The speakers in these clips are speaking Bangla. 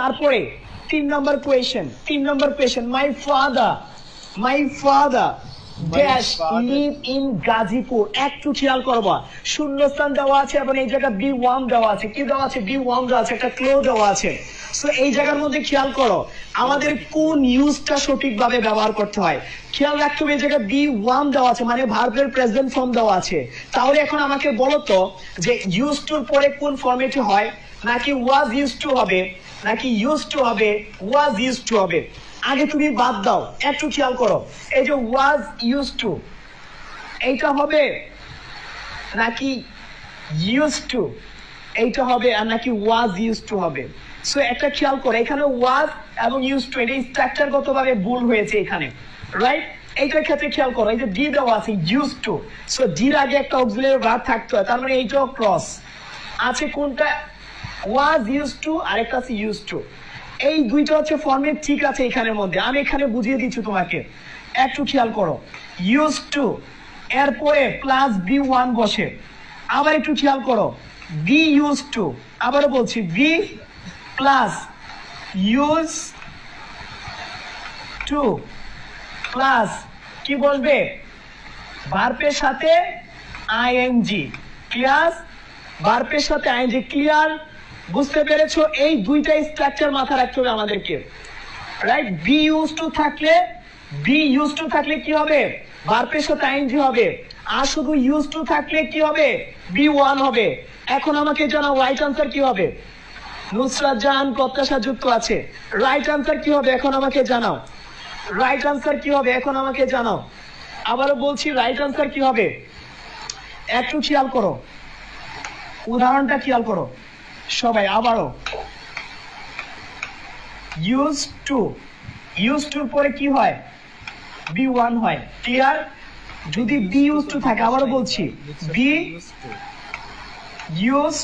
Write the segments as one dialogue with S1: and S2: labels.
S1: তারপরে তিন নম্বর কোয়েশন তিন নম্বর question my father my father dash live in Gazipur. একটু খেয়াল করবা শূন্যস্থান দেওয়া আছে এবং এই জায়গা বি ওয়ান দেওয়া আছে কি দেওয়া আছে? বি ওয়ান দেওয়া আছে একটা ক্লো দেওয়া আছে। সো এই জায়গার মধ্যে খেয়াল করো আমাদের কোন ইউজটা সঠিকভাবে ব্যবহার করতে হয়? খেয়াল রাখতে হবে এই জায়গায় বি ওয়ান দেওয়া আছে মানে ভার্বের প্রেজেন্ট ফর্ম দেওয়া আছে। তাহলে এখন আমাকে বলো তো যে ইউজ টুর পরে কোন ফর্মেটে হয়? নাকি ওয়াজ ইউজ টু হবে, নাকি ইউজ টু হবে ওয়াজ ইউজ টু হবে। আগে তুমি বাদ দাও, একটু খেয়াল করো। এই যে ওয়াজ ইউজ টু এইটা হবে নাকি ইউজ টু এইটা হবে আর নাকি ওয়াজ ইউজ টু হবে। সো একটা খেয়াল করো, এখানে ওয়াজ এবং ইউজ টু এটা স্ট্রাকচারগত ভাবে ভুল হয়েছে এখানে রাইট এইটার ক্ষেত্রে খেয়াল করো, এই যে ডি দেওয়া আছে ইউজ টু সো ডির আগে একটা অক্সিলারি ভার্ব থাকতে হয়, তার মানে এইটাও ক্রস আছে কোনটা? ওয়াজ ইউজ টু আরেকটা আছে ইউজ টু এই দুইটা হচ্ছে ফর্মেট ঠিক আছে এখানের মধ্যে। আমি এখানে বুঝিয়ে দিচ্ছি তোমাকে। একটু খেয়াল করো। ইউজ টু এরপরে প্লাস বি ওয়ান বসে। আবার একটু খেয়াল করো। বি ইউজ টু আবারও বলছি V plus used to plus কি বলবে ভার্পের সাথে আইএনজি ক্লিয়ার ভার্পের সাথে আইএনজি ক্লিয়ার বুঝতে পেরেছ? এই দুইটা স্ট্রাকচার মাথা রাখতে হবে আমাদেরকে। রাইট বি ইউজ টু থাকলে বি ইউজ টু থাকলে কি হবে? সাথে আইএনজি হবে। আর শুধু ইউজ টু থাকলে কি হবে? বি ওয়ান হবে। এখন আমাকে জানাও রাইট আনসার কি হবে? নুসরাত জাহান প্রত্যাশা যুক্ত আছে। রাইট আনসার কি হবে? এখন আমাকে জানাও। রাইট আনসার কি হবে? এখন আমাকে জানাও। আবারও বলছি রাইট আনসার কি হবে? একটু খেয়াল করো। উদাহরণটা খেয়াল করো। সবাই আবারও। ইউজ টু ইউজ টুর পরে কি হয়? বি ওয়ান হয়। ক্লিয়ার যদি বি ইউজ টু থাকে, আবারও বলছি। বি ইউজ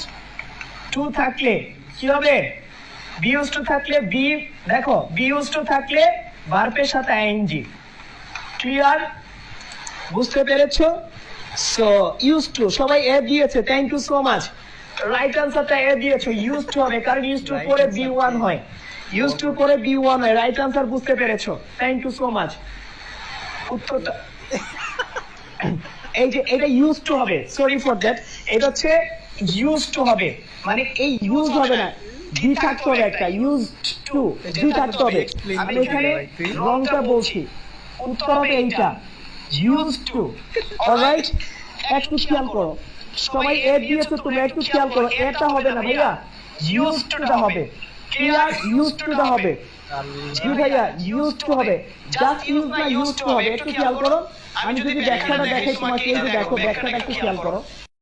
S1: টু থাকলে কি হবে? বি ইউজ টু থাকলে বি দেখো বি ইউজ টু থাকলে ভার্পের সাথে আইএনজি ক্লিয়ার বুঝতে পেরেছ? সো ইউজ টু সবাই এ দিয়েছে। Thank you so much right আনসারটা এ দিয়েছ ইউজ টু হবে কারণ ইউজ টু পরে বি ওয়ান হয়। ইউজ টু পরে বি ওয়ান হয় রাইট আনসার বুঝতে পেরেছ। থ্যাংক ইউ সো মাচ উত্তরটা এই যে এটা ইউজ টু হবে সরি ফর দ্যাট এটা হচ্ছে ইউজ টু হবে। মানে এই ইউজ হবে না ডি থাকতে হবে একটা ইউজ টু ডি থাকতে হবে আমি এখানে রংটা বলছি। উত্তর হবে এইটা ইউজ টু অলরাইট একটু খেয়াল করো। সবাই এ দিয়েছ তুমি একটু খেয়াল করো এটা হবে না ভাইয়া ইউজ টুটা হবে। ক্লিয়ার ইউজ টুটা হবে। জি ভাইয়া ইউজ টু হবে। জাস্ট ইউজ না ইউজ টু হবে। একটু খেয়াল করো। আমি যদি ব্যাখ্যাটা দেখাই তোমাকে এই যে দেখো ব্যাখ্যাটা একটু খেয়াল করো।